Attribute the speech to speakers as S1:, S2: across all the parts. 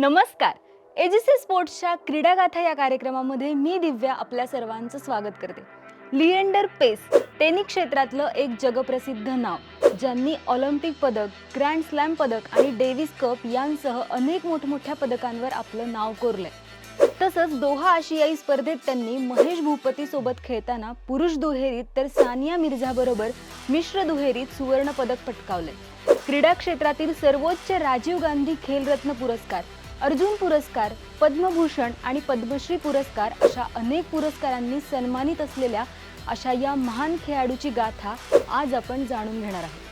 S1: नमस्कार. एजीसी स्पोर्ट्सच्या क्रीडागाथा या कार्यक्रमामध्ये मी दिव्या आपल्या सर्वांचं स्वागत करते. लिएंडर पेस टेनिस क्षेत्रातलं एक जगप्रसिद्ध नाव ज्यांनी ऑलिम्पिक पदक ग्रँड स्लॅम पदक आणि डेव्हिस कप यांसह अनेक मोठमोठ्या पदकांवर आपलं नाव कोरलंय. तसंच दोहा आशियाई स्पर्धेत त्यांनी महेश भूपती सोबत खेळताना पुरुष दुहेरीत तर सानिया मिर्झाबरोबर मिश्र दुहेरीत सुवर्ण पदक पटकावले क्रीडा क्षेत्रातील सर्वोच्च राजीव गांधी खेलरत्न पुरस्कार अर्जुन पुरस्कार पद्मभूषण आणि पद्मश्री पुरस्कार अशा अनेक पुरस्कारांनी सन्मानित असलेल्या अशा या महान खेळाडूची गाथा आज आपण जाणून घेणार आहोत.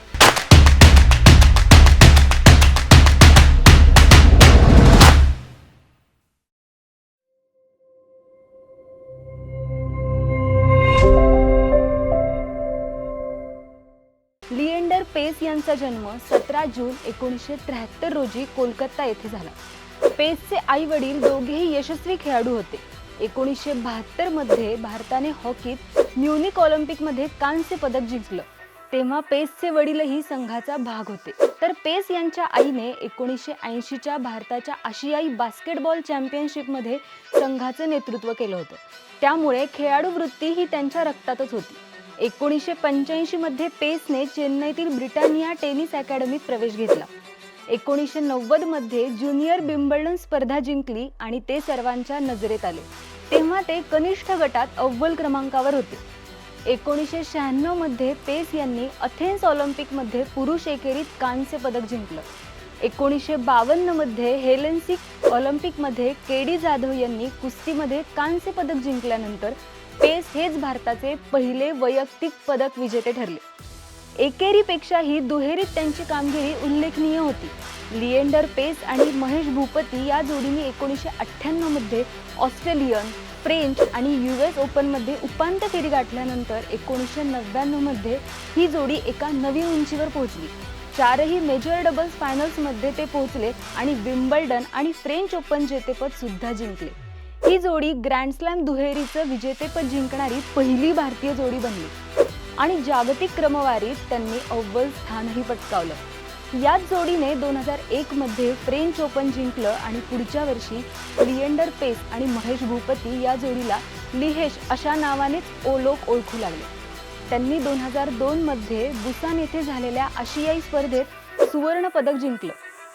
S1: लिएंडर पेस यांचा जन्म सतरा जून एकोणीसशे त्र्याहत्तर रोजी कोलकाता येथे झाला. पेसचे आई वडील दोघेही यशस्वी खेळाडू होते. एकोणीसशे बहात्तरमध्ये भारताने हॉकीत म्युनिक ऑलिम्पिकमध्ये कांस्य पदक जिंकलं. तेव्हा पेसचे वडीलही संघाचा भाग होते. तर पेस यांच्या आईने एकोणीसशे ऐंशीच्या भारताच्या आशियाई बास्केटबॉल चॅम्पियनशिपमध्ये संघाचं नेतृत्व केलं होतं. त्यामुळे खेळाडू वृत्ती ही त्यांच्या रक्तातच होती. एकोणीसशे पंच्याऐंशी मध्ये पेसने चेन्नईतील ब्रिटानिया टेनिस अकॅडमीत प्रवेश घेतला. एकोणीसशे नव्वदमध्ये ज्युनियर बिम्बल्डन स्पर्धा जिंकली आणि ते सर्वांच्या नजरेत आले. तेव्हा ते कनिष्ठ गटात अव्वल क्रमांकावर होते. एकोणीसशे शहाण्णवमध्ये पेस यांनी अथेन्स ऑलिम्पिकमध्ये पुरुष एकेरीत कांस्य पदक जिंकलं. एकोणीसशे बावन्नमध्ये हेलेन्सिक ऑलिम्पिकमध्ये के डी जाधव यांनी कुस्तीमध्ये कांस्य पदक जिंकल्यानंतर पेस हेच भारताचे पहिले वैयक्तिक पदक विजेते ठरले. एकेरीपेक्षाही दुहेरीत त्यांची कामगिरी उल्लेखनीय होती. लिएंडर पेस आणि महेश भूपती या जोडीने एकोणीसशे अठ्ठ्याण्णवमध्ये ऑस्ट्रेलियन फ्रेंच आणि यू एस ओपनमध्ये उपांत्य फेरी गाठल्यानंतर एकोणीसशे नव्याण्णवमध्ये ही जोडी एका नवीन उंचीवर पोहोचली. चारही मेजर डबल्स फायनल्समध्ये ते पोहोचले आणि विम्बल्डन आणि फ्रेंच ओपन जेतेपद सुद्धा जिंकले. ही जोडी ग्रँड स्लॅम दुहेरीचं विजेतेपद जिंकणारी पहिली भारतीय जोडी बनली. आणि जागतिक क्रमवारीत त्यांनी अव्वल स्थानही पटकावलं. याच जोडीने दोन हजार एक मध्ये फ्रेंच ओपन जिंकलं आणि पुढच्या वर्षी लिएंडर पेस आणि महेश भूपती या जोडीला लिहेश अशा नावानेच ओ लोक ओळखू लागले. त्यांनी दोन हजार दोन मध्ये बुसान येथे झालेल्या आशियाई स्पर्धेत सुवर्ण पदक जिंकलं.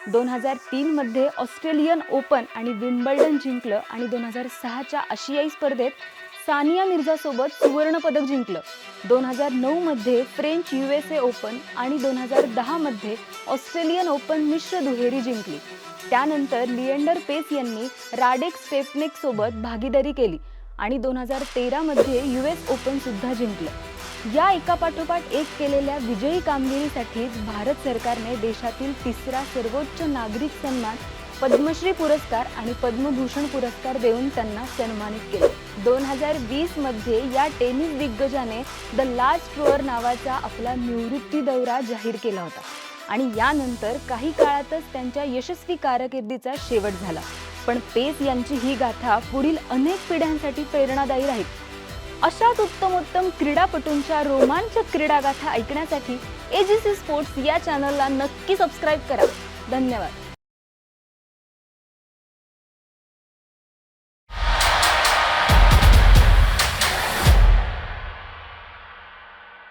S1: दोन हजार तीन मध्ये ऑस्ट्रेलियन ओपन आणि विम्बल्डन जिंकलं आणि दोन हजार सहाच्या आशियाई स्पर्धेत सानिया मिर्झासोबत सुवर्ण पदक जिंकलं. दोन हजार नऊ मध्ये French U S A open आणि दोन हजार दहा मध्ये ऑस्ट्रेलियन ओपन मिश्र दुहेरी जिंकली. त्यानंतर लिएंडर पेस यांनी राडेक स्टेपनेक सोबत भागीदारी केली आणि दोन हजार तेरामध्ये यू एस ओपन सुद्धा जिंकलं. या एकापाठोपाठ एक केलेल्या विजयी कामगिरीसाठीच भारत सरकारने देशातील तिसरा सर्वोच्च नागरिक सन्मान पद्मश्री पुरस्कार आणि पद्मभूषण पुरस्कार देऊन त्यांना सन्मानित केले. दोन हजार वीसमध्ये या टेनिस दिग्गजाने द लास्ट टूअर नावाचा आपला निवृत्ती दौरा जाहीर केला होता. आणि यानंतर काही काळातच त्यांच्या यशस्वी कारकिर्दीचा शेवट झाला. पण पेस यांची ही गाथा पुढील अनेक पिढ्यांसाठी प्रेरणादायी राहील. अशाच उत्तमोत्तम क्रीडापटूंच्या रोमांचक क्रीडागाथा ऐकण्यासाठी एजीसी स्पोर्ट्स या चॅनलला नक्की सबस्क्राईब करा. धन्यवाद.